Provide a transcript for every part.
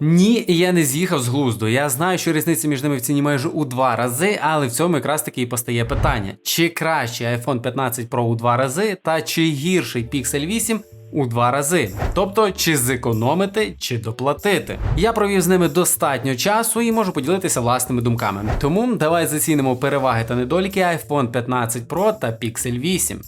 Ні, я не з'їхав з глузду. Я знаю, що різниця між ними в ціні майже у два рази, але в цьому якраз таки і постає питання: чи краще iPhone 15 Pro у два рази, та чи гірший Pixel 8 у два рази. Тобто, чи зекономити, чи доплатити. Я провів з ними достатньо часу і можу поділитися власними думками. Тому давай зацінимо переваги та недоліки iPhone 15 Pro та Pixel 8.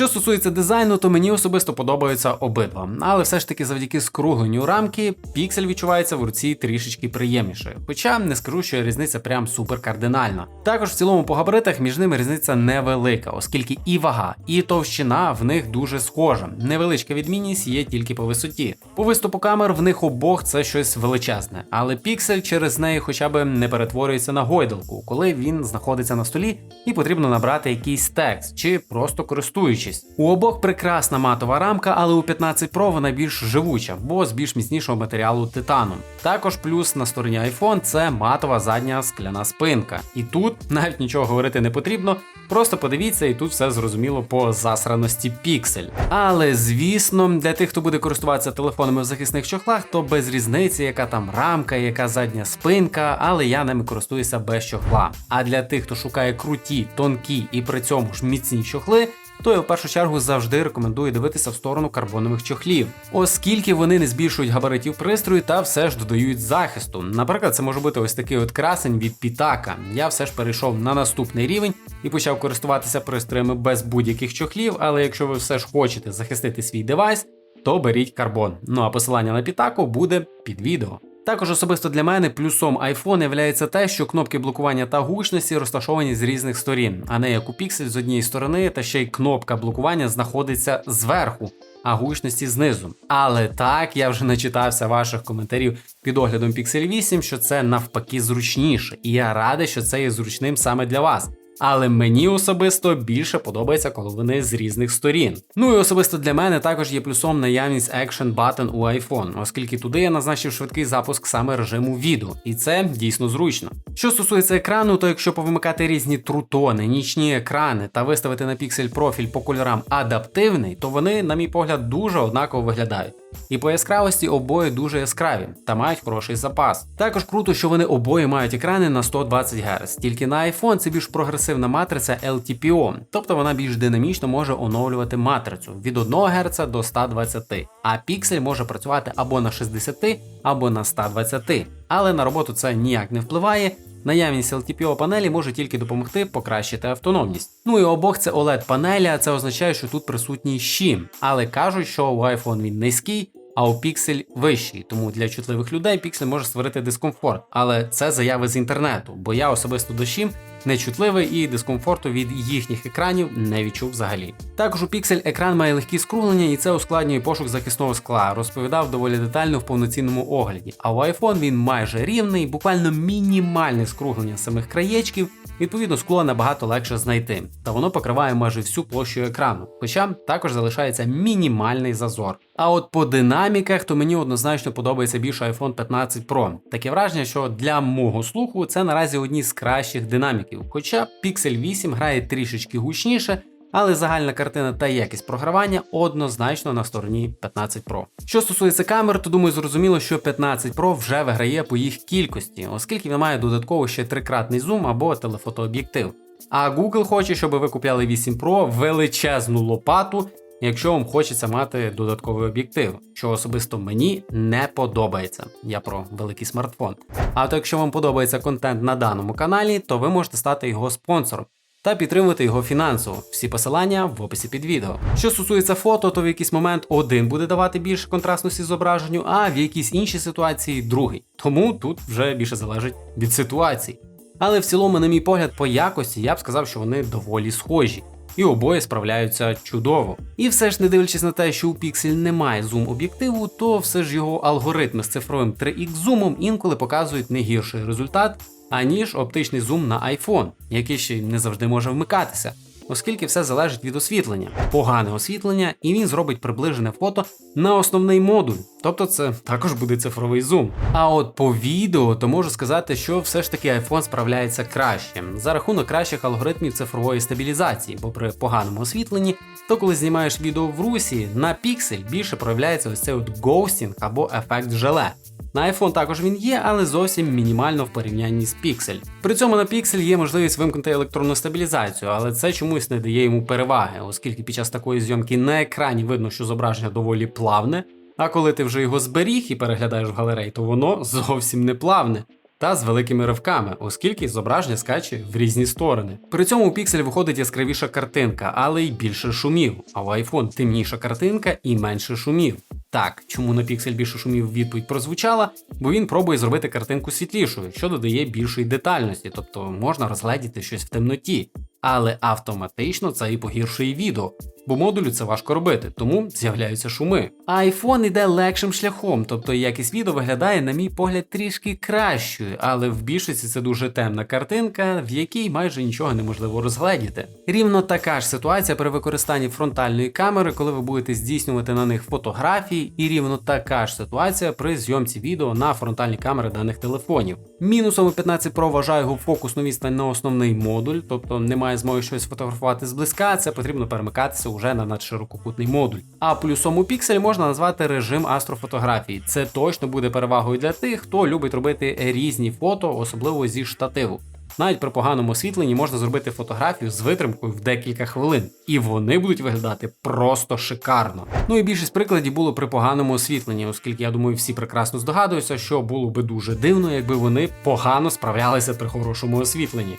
Що стосується дизайну, то мені особисто подобаються обидва, але все ж таки завдяки скругленню рамки піксель відчувається в руці трішечки приємніше. Хоча не скажу, що різниця прям супер кардинальна. Також в цілому по габаритах між ними різниця невелика, оскільки і вага, і товщина в них дуже схожа. Невеличка відмінність є тільки по висоті. По виступу камер в них обох це щось величезне, але піксель через неї хоча б не перетворюється на гойдалку, коли він знаходиться на столі і потрібно набрати якийсь текст чи просто користуючись. У обох прекрасна матова рамка, але у 15 Pro вона більш живуча, бо з більш міцнішого матеріалу титану. Також плюс на стороні iPhone це матова задня скляна спинка. І тут навіть нічого говорити не потрібно, просто подивіться, і тут все зрозуміло по засраності піксель. Але звісно, для тих, хто буде користуватися телефонами в захисних чохлах, то без різниці, яка там рамка, яка задня спинка, але я ними користуюся без чохла. А для тих, хто шукає круті, тонкі і при цьому ж міцні чохли, то я в першу чергу завжди рекомендую дивитися в сторону карбонових чохлів, оскільки вони не збільшують габаритів пристрою та все ж додають захисту. Наприклад, це може бути ось такий от красень від Пітака. Я все ж перейшов на наступний рівень і почав користуватися пристроями без будь-яких чохлів, але якщо ви все ж хочете захистити свій девайс, то беріть карбон. Ну а посилання на Пітаку буде під відео. Також особисто для мене плюсом iPhone є те, що кнопки блокування та гучності розташовані з різних сторін, а не як у Pixel з однієї сторони, та ще й кнопка блокування знаходиться зверху, а гучності знизу. Але так я вже начитався ваших коментарів під оглядом Pixel 8, що це навпаки зручніше, і я радий, що це є зручним саме для вас. Але мені особисто більше подобається, коли вони з різних сторін. Ну і особисто для мене також є плюсом наявність Action Button у iPhone, оскільки туди я назначив швидкий запуск саме режиму відео, і це дійсно зручно. Що стосується екрану, то якщо повимикати різні трутони, нічні екрани та виставити на піксель профіль по кольорам адаптивний, то вони, на мій погляд, дуже однаково виглядають. І по яскравості обоє дуже яскраві та мають хороший запас. Також круто, що вони обоє мають екрани на 120 Гц. Тільки на iPhone це більш прогресивна матриця LTPO, тобто вона більш динамічно може оновлювати матрицю від 1 Гц до 120, а піксель може працювати або на 60, або на 120. Але на роботу це ніяк не впливає. Наявність LTPO панелі може тільки допомогти покращити автономність. Ну і обох це oled панелі, а це означає, що тут присутній щім. Але кажуть, що у iPhone він низький, а у Pixel вищий. Тому для чутливих людей Pixel може створити дискомфорт. Але це заяви з інтернету, бо я особисто до щім нечутливий і дискомфорту від їхніх екранів не відчув взагалі. Також у Pixel екран має легкі скруглення, і це ускладнює пошук захисного скла. Розповідав доволі детально в повноцінному огляді. А у iPhone він майже рівний, буквально мінімальне скруглення самих краєчків. Відповідно, скло набагато легше знайти, та воно покриває майже всю площу екрану, хоча також залишається мінімальний зазор. А от по динаміках, то мені однозначно подобається більше iPhone 15 Pro. Таке враження, що для мого слуху це наразі одні з кращих динаміків. Хоча Pixel 8 грає трішечки гучніше, але загальна картина та якість програвання однозначно на стороні 15 Pro. Що стосується камер, то думаю, зрозуміло, що 15 Pro вже виграє по їх кількості, оскільки він має додатково ще трикратний зум або телефотооб'єктив. А Google хоче, щоб ви купляли 8 Pro величезну лопату, якщо вам хочеться мати додатковий об'єктив, що особисто мені не подобається. Я про великий смартфон. А то якщо вам подобається контент на даному каналі, то ви можете стати його спонсором та підтримувати його фінансово. Всі посилання в описі під відео. Що стосується фото, то в якийсь момент один буде давати більше контрастності зображенню, а в якійсь іншій ситуації другий. Тому тут вже більше залежить від ситуації. Але в цілому, на мій погляд, по якості я б сказав, що вони доволі схожі. І обоє справляються чудово. І все ж не дивлячись на те, що у Pixel немає зум об'єктиву, то все ж його алгоритми з цифровим 3X зумом інколи показують не гірший результат, аніж оптичний зум на iPhone, який ще не завжди може вмикатися. оскільки все залежить від освітлення. Погане освітлення, і він зробить приближене фото на основний модуль. Тобто це також буде цифровий зум. А от по відео, то можу сказати, що все ж таки iPhone справляється краще за рахунок кращих алгоритмів цифрової стабілізації, бо при поганому освітленні, то коли знімаєш відео в русі, на піксель більше проявляється ось цей от ghosting або ефект желе. На iPhone також він є, але зовсім мінімально в порівнянні з Pixel. При цьому на Pixel є можливість вимкнути електронну стабілізацію, але це чомусь не дає йому переваги, оскільки під час такої зйомки на екрані видно, що зображення доволі плавне. А коли ти вже його зберіг і переглядаєш в галереї, то воно зовсім не плавне. Та з великими ривками, оскільки зображення скаче в різні сторони. При цьому у Pixel виходить яскравіша картинка, але й більше шумів. А у iPhone темніша картинка і менше шумів. Так, чому на піксель більше шумів відповідь прозвучала, бо він пробує зробити картинку світлішою, що додає більшої детальності, тобто можна розгледіти щось в темноті. Але автоматично це і погіршує відео, бо модулю це важко робити, тому з'являються шуми. А iPhone йде легшим шляхом, тобто якість відео виглядає, на мій погляд, трішки кращою, але в більшості це дуже темна картинка, в якій майже нічого неможливо розгледіти. Рівно така ж ситуація при використанні фронтальної камери, коли ви будете здійснювати на них фотографії, і рівно така ж ситуація при зйомці відео на фронтальні камери даних телефонів. Мінусом у 15 Pro вважаю його фокусну відстань на основний модуль, тобто немає змоги щось фотографувати зблизька, це потрібно перемикатися уже на надширококутний модуль. А плюсом у Pixel можна назвати режим астрофотографії. Це точно буде перевагою для тих, хто любить робити різні фото, особливо зі штативу. Навіть при поганому освітленні можна зробити фотографію з витримкою в декілька хвилин, і вони будуть виглядати просто шикарно. Ну і більшість прикладів було при поганому освітленні, оскільки я думаю, всі прекрасно здогадуються, що було би дуже дивно, якби вони погано справлялися при хорошому освітленні.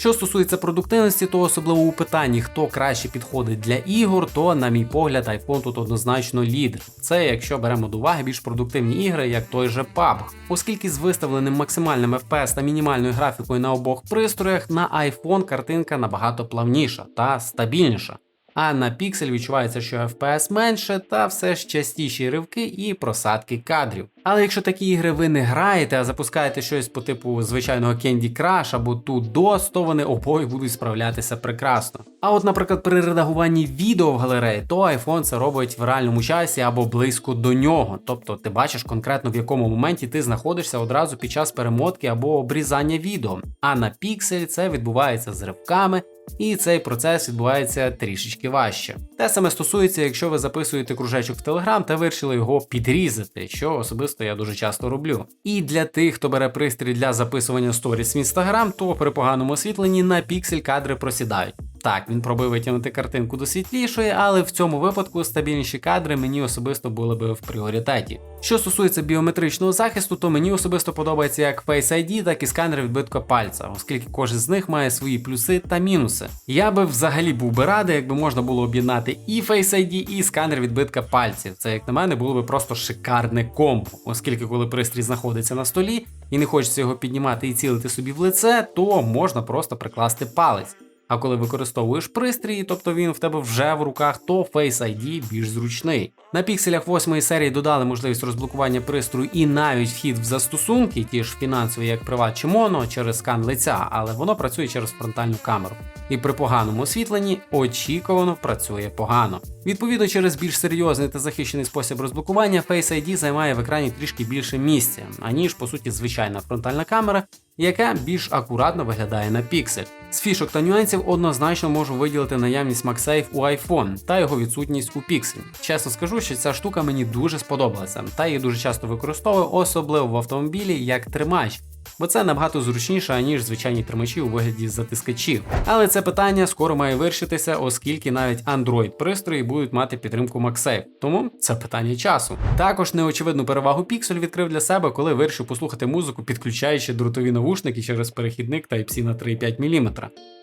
Що стосується продуктивності, то особливо у питанні, хто краще підходить для ігор, то, на мій погляд, iPhone тут однозначно лідер. Це якщо беремо до уваги більш продуктивні ігри, як той же PUBG. Оскільки з виставленим максимальним FPS та мінімальною графікою на обох пристроях, на iPhone картинка набагато плавніша та стабільніша. А на Pixel відчувається, що FPS менше, та все ж частіші ривки і просадки кадрів. Але якщо такі ігри ви не граєте, а запускаєте щось по типу звичайного Candy Crush або DOS, то вони обоє будуть справлятися прекрасно. А от, наприклад, при редагуванні відео в галереї, то iPhone це робить в реальному часі або близько до нього. Тобто ти бачиш конкретно в якому моменті ти знаходишся одразу під час перемотки або обрізання відео. А на Pixel це відбувається з ривками і цей процес відбувається трішечки важче. Те саме стосується, якщо ви записуєте кружечок в Telegram та вирішили його підрізати, що особисто я дуже часто роблю. І для тих, хто бере пристрій для записування сторіс в Instagram, то при поганому освітленні на піксель кадри просідають. Так, він пробив витягнути картинку до світлішої, але в цьому випадку стабільніші кадри мені особисто були би в пріоритеті. Що стосується біометричного захисту, то мені особисто подобається як Face ID, так і сканер відбитка пальця, оскільки кожен з них має свої плюси та мінуси. Я би взагалі був би радий, якби можна було об'єднати і Face ID, і сканер відбитка пальців. Це, як на мене, було би просто шикарне комбо, оскільки коли пристрій знаходиться на столі і не хочеться його піднімати і цілити собі в лице, то можна просто прикласти палець. А коли використовуєш пристрій, тобто він в тебе вже в руках, то Face ID більш зручний. На пікселях 8 серії додали можливість розблокування пристрою і навіть вхід в застосунки, ті ж фінансові, як Privat чи Mono, через скан лиця, але воно працює через фронтальну камеру. І при поганому освітленні очікувано працює погано. Відповідно, через більш серйозний та захищений спосіб розблокування Face ID займає в екрані трішки більше місця, аніж по суті звичайна фронтальна камера, яка більш акуратно виглядає на піксель. З фішок та нюансів однозначно можу виділити наявність MagSafe у iPhone та його відсутність у Pixel. Чесно скажу, що ця штука мені дуже сподобалася, та її дуже часто використовую, особливо в автомобілі як тримач. Бо це набагато зручніше, ніж звичайні тримачі у вигляді затискачів. Але це питання скоро має вирішитися, оскільки навіть Android пристрої будуть мати підтримку MagSafe. Тому це питання часу. Також неочевидну перевагу Pixel відкрив для себе, коли вирішив послухати музику, підключаючи дротові навушники через перехідник Type-C на 3,5 мм.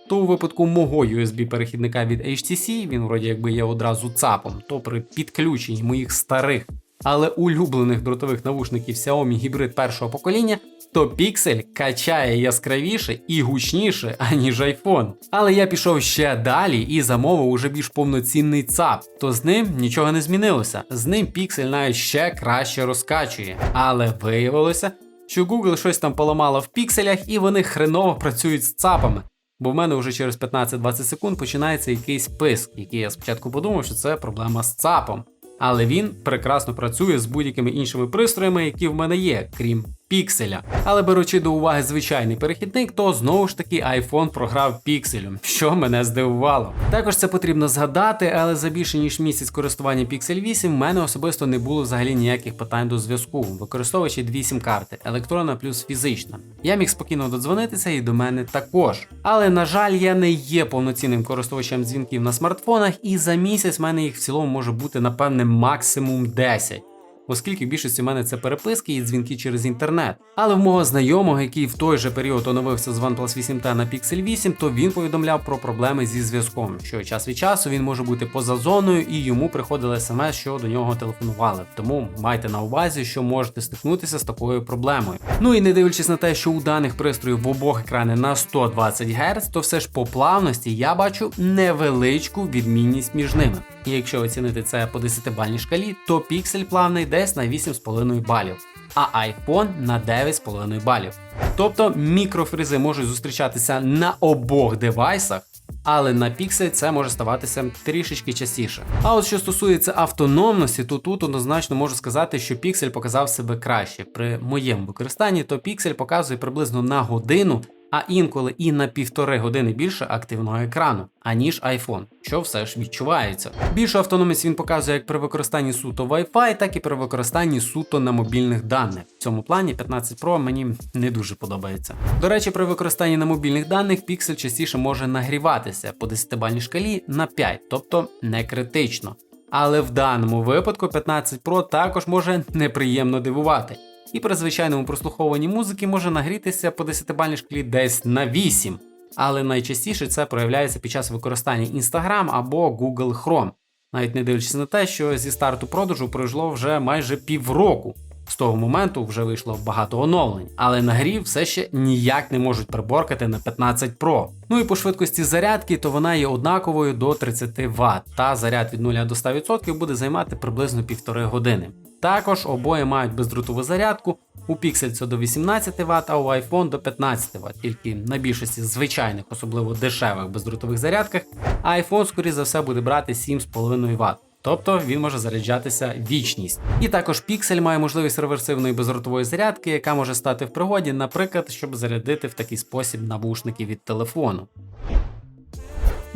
То у випадку мого USB-перехідника від HTC, він вроді якби є одразу ЦАПом, то при підключенні моїх старих, але улюблених дротових навушників Xiaomi Hybrid першого покоління, то Pixel качає яскравіше і гучніше, аніж iPhone. Але я пішов ще далі і замовив уже більш повноцінний ЦАП, то з ним нічого не змінилося. З ним Pixel навіть ще краще розкачує. Але виявилося, що Google щось там поламало в пікселях і вони хреново працюють з ЦАПами. Бо в мене вже через 15-20 секунд починається якийсь писк, який я спочатку подумав, що це проблема з ЦАПом. Але він прекрасно працює з будь-якими іншими пристроями, які в мене є, крім пікселя. Але беручи до уваги звичайний перехідник, то знову ж таки iPhone програв пікселем, що мене здивувало. Також це потрібно згадати, але за більше ніж місяць користування Pixel 8 в мене особисто не було взагалі ніяких питань до зв'язку, використовуючи дві сім-карти електронна плюс фізична. Я міг спокійно додзвонитися і до мене також. Але на жаль, я не є повноцінним користувачем дзвінків на смартфонах, і за місяць в мене їх в цілому може бути напевне максимум 10 оскільки в більшості в мене це переписки і дзвінки через інтернет. Але в мого знайомого, який в той же період оновився з OnePlus 8T на Pixel 8, то він повідомляв про проблеми зі зв'язком, що час від часу він може бути поза зоною і йому приходили смс, що до нього телефонували. Тому майте на увазі, що можете стикнутися з такою проблемою. Ну і не дивлячись на те, що у даних пристроїв в обох екрани на 120 Гц, то все ж по плавності я бачу невеличку відмінність між ними. І якщо оцінити це по 10-бальній шкалі, то Pixel плавний десь на 8,5 балів, а iPhone на 9,5 балів. Тобто мікрофризи можуть зустрічатися на обох девайсах. Але на Pixel це може ставатися трішечки частіше. А от що стосується автономності, то тут однозначно можу сказати, що Pixel показав себе краще. При моєму використанні, то Pixel показує приблизно на годину а інколи і на півтори години більше активного екрану, аніж iPhone, що все ж відчувається. Більшу автономність він показує як при використанні суто Wi-Fi, так і при використанні суто на мобільних даних. В цьому плані 15 Pro мені не дуже подобається. До речі, при використанні на мобільних даних Pixel частіше може нагріватися по 10-бальній шкалі на 5, тобто не критично. Але в даному випадку 15 Pro також може неприємно дивувати і при звичайному прослуховуванні музики може нагрітися по 10-бальній шклі десь на 8. Але найчастіше це проявляється під час використання Instagram або Google Chrome, навіть не дивлячись на те, що зі старту продажу пройшло вже майже півроку. З того моменту вже вийшло багато оновлень, але нагрів все ще ніяк не можуть приборкати на 15 Pro. Ну і по швидкості зарядки, то вона є однаковою до 30 Вт, та заряд від 0 до 100% буде займати приблизно півтори години. Також обоє мають бездротову зарядку. У Pixel це до 18 Вт, а у iPhone до 15 Вт, тільки на більшості звичайних, особливо дешевих бездротових зарядках, iPhone, скоріше за все, буде брати 7,5 Вт. Тобто він може заряджатися вічність. І також Pixel має можливість реверсивної безротової зарядки, яка може стати в пригоді, наприклад, щоб зарядити в такий спосіб навушники від телефону.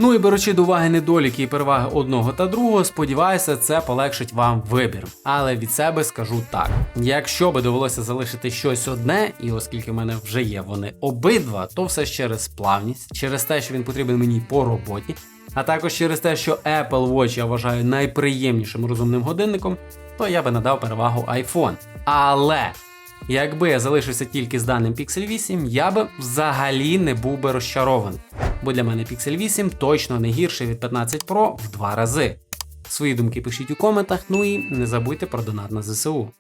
Ну і беручи до уваги недоліки і переваги одного та другого, сподіваюся, це полегшить вам вибір. Але від себе скажу так: якщо би довелося залишити щось одне, і оскільки в мене вже є вони обидва, то все ж через плавність, через те, що він потрібен мені по роботі, а також через те, що Apple Watch я вважаю найприємнішим розумним годинником, то я би надав перевагу iPhone. Але якби я залишився тільки з даним Pixel 8, я би взагалі не був би розчарований бо для мене Pixel 8 точно не гірший від 15 Pro в два рази. Свої думки пишіть у коментах, ну і не забудьте про донат на ЗСУ.